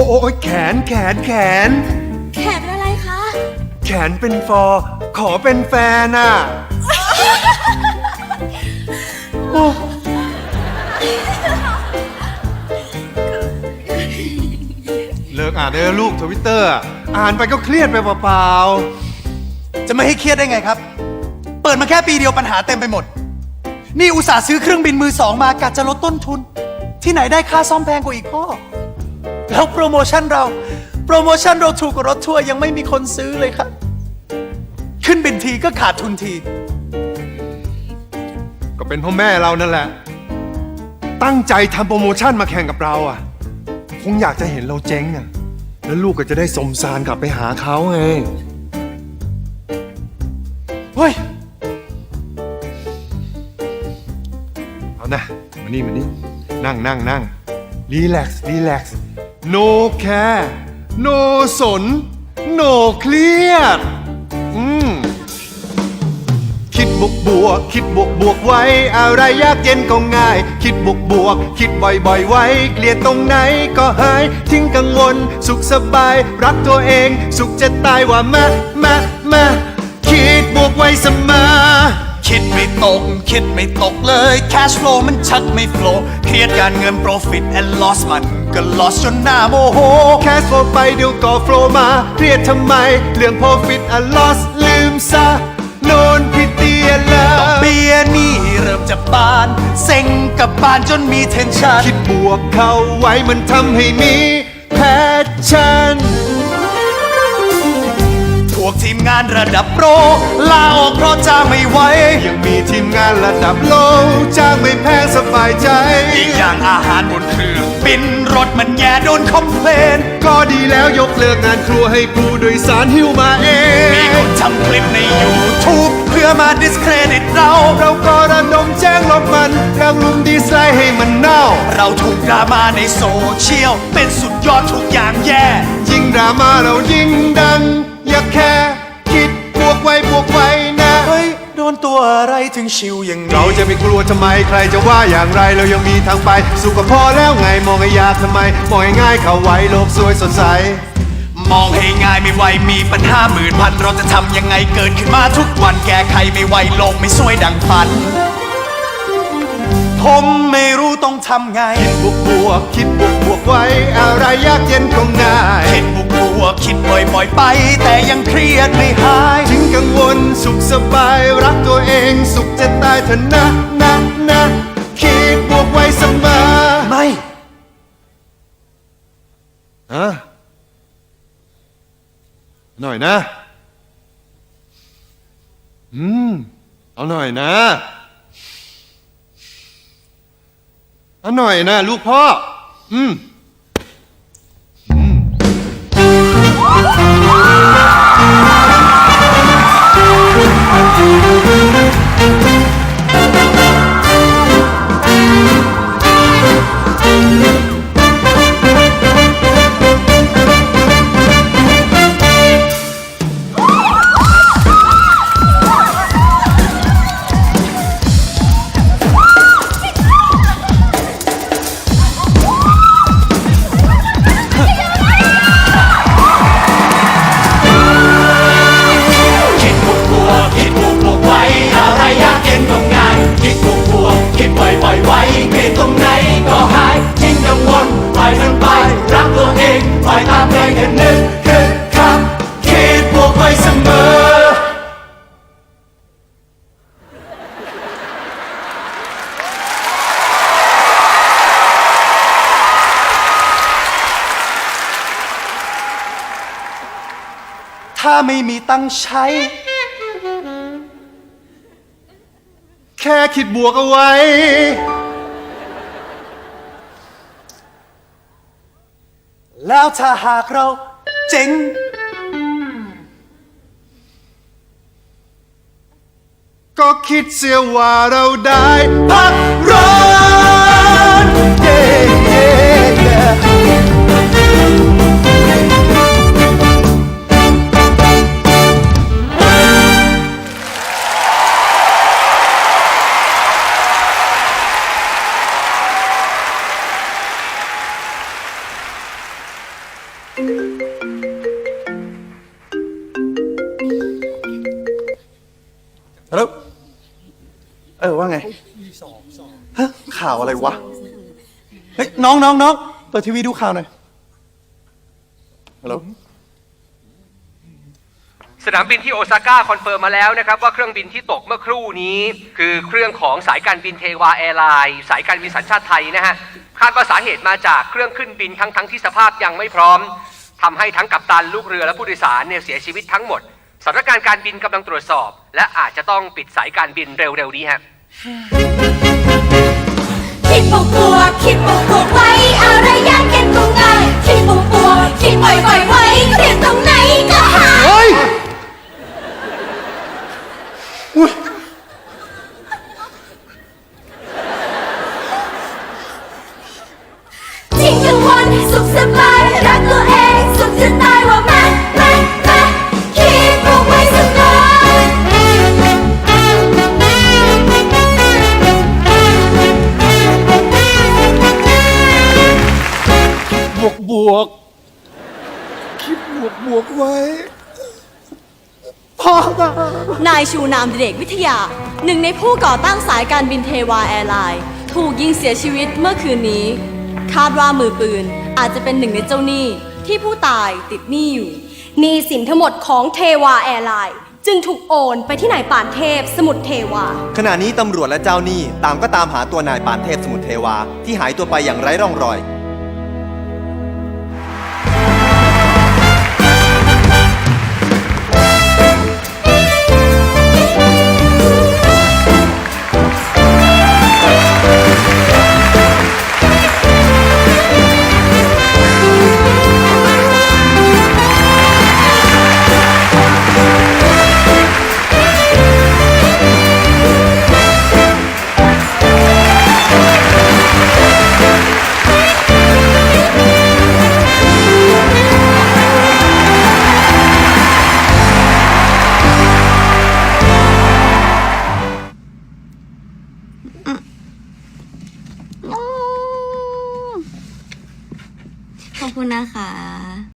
อ้โอ้ยแขนแขนแขน แขนเป็นอะไรคะ แขนเป็นฟอร์ขอเป็นแฟนอะโอ้เลิกอ่านได้แล้วลูกทวิตเตอร์ อ่านไปก็เครียดไปเปล่าจะไม่ให้เครียดได้ไงครับ เปิดมาแค่ปีเดียวปัญหาเต็มไปหมด นี่อุตส่าห์ซื้อเครื่องบินมือสองมากะจะลดต้นทุน ที่ไหนได้ค่าซ่อมแพงกว่าอีกพ่อ แล้วโปรโมชั่นเรา โปรโมชั่นเราถูกกว่ารถทัวร์ยังไม่มีคนซื้อเลยครับ ขึ้นบินทีก็ขาดทุนทีๆก็เป็นเพ่อแม่เรานั่นแหละ ตั้งใจทำโปรโมชั่นมาแข่งกับเราอะ คงอยากจะเห็นเราเจ๊งอะ แล้วลูกก็จะได้สมสารกลับไปหาเขาไง เฮ้ย เอานะมานี่มานี่นั่งนั่งนั่งรีแลกซ์รีแลกซ์ no care no สน no เครียด อืม คิดบวกบวก คิดบวกบวกไว้ อะไรยากเย็นก็ง่าย คิดบวกบวก คิดบ่อยๆไว้ เกลียดตรงไหนก็หาย ทิ้งกังวล สุขสบาย รักตัวเอง สุขจะตายว่ามามามาคิดบวกไว้เสมอ คิดไม่ตก คิดไม่ตกเลย cash flow มันชักไม่ flow เครียดการเงิน profit and loss มันก็ loss จนหน้าโมโหแคสโฟไปเดี๋ยวก็โฟลมาเครียดทำไม เรื่อง profit and loss ลืมซะโนนพิเตียแล้วเบียนี่เริ่มจะบาน เซ็งกับบานจนมี tension คิดบวกเข้าไว้มันทำให้มีแพ ทีมงานระดับโปรลาออกเพราะจ้างไม่ไหวยังมีทีมงานระดับโลจ้างไม่แพงสบายใจ อีกอย่างอาหารบนเครื่องบินรถมันแย่โดนคอมเพลน ก็ดีแล้วยกเลิกงานครัวให้ผู้โดยสารหิวมาเอมีงคนทำคลิปใน YouTube เพื่อมา discredit เรา เราก็ระดมแจ้งลบมันแล้วลุมดีไซน์ให้มันเน่า เราถูกดราม่าในโซเชียล เป็นสุดยอดทุกอย่างแย่ ยิ่งดราม่าเรายิ่งดัง อย่าแค่คิดบวก ไว้บวกไว้นะ เฮ้ย โดนตัวอะไรถึงชิวอย่างนี้เราจะไม่กลัวทำไมใครจะว่าอย่างไรเรายังมีทางไปสู้ก็พอแล้วไงมองให้ยากทำไมมองให้ง่ายเข้าไว้โลกสวยสดใส มองให้ง่ายไม่ไหวมีปัญหาหมื่นพันเราจะทำยังไงเกิดขึ้นมาทุกวันแก้ไขไม่ไหวโลกไม่สวยดังฝัน ผมไม่รู้ต้องทำไงบวกบวกคิดบวกบวกไว้ อะไรยากเย็นก็ง่าย คิดบวกบ วกคิดบ่อยๆไป แต่ยังเครียดไม่หายถึงกังวลสุขสบาย รักตัวเองสุขจะตายเถอะนะนะนะคิดบวกไว้เสมอไม่อะหน่อยนะ อืม เอาหน่อยนะ เอาหน่อยนะ ลูกพ่อ อืม เกลียดตรงไหนก็หายทิ้งกังวลปล่อยมันไป รักตัวเองปล่อยตามใจแค่นึกคือคำคิดบวกไว้เสมอถ้าไม่มีตังใช้ แค่คิดบวกเอาไว้ แล้วถ้าหากเราเจ๋งก็คิดเสียว่าเราได้พักร้อนเย้ เออว่าไงฮะข่าวอะไรวะ เฮ้ยน้องน้องน้องเปิดทีวีดูข่าวหน่อยฮัลโหลสนามบินที่โอซาก้าคอนเฟิร์มมาแล้วนะครับว่าเครื่องบินที่ตกเมื่อครู่นี้ คือเครื่องของสายการบินเทวาแอร์ไลน์สายการบินสัญชาติไทยนะฮะคาดว่าสาเหตุมาจากเครื่องขึ้นบินทั้งทั้งที่สภาพยังไม่พร้อมทำให้ทั้งกัปตันลูกเรือและผู้โดยสารเนี่ยเสียชีวิตทั้งหมด สถานการณ์การบินกำลังตรวจสอบ และอาจจะต้องปิดสายการบินเร็วๆนี้ฮะ คิดบวกบวกคิดบวกบวกไว้อะไรยากเย็นก็ง่ายคิดบวกบวกคิดบ่อยๆไว้เครียดตรงไหนก็หาย เฮ้ย กบวกคิดบวกบวกไว้ พ่อมานายชูนามเด็กวิทยา หนึ่งในผู้ก่อตั้งสายการบินเทวาแอร์ไลน์ถูกยิงเสียชีวิตเมื่อคืนนี้ คาดว่ามือปืนอาจจะเป็นหนึ่งในเจ้าหนี้ที่ผู้ตายติดหนี้อยู่หนี้สินทั้งหมดของเทวาแอร์ไลน์จึงถูกโอนไปที่นายป่านเทพสมุทรเทวา ขณะนี้ตำรวจและเจ้าหนี้ต่างก็ตามหาตัวนายปานเทพสมุทรเทวา ที่หายตัวไปอย่างไร้ร่องรอย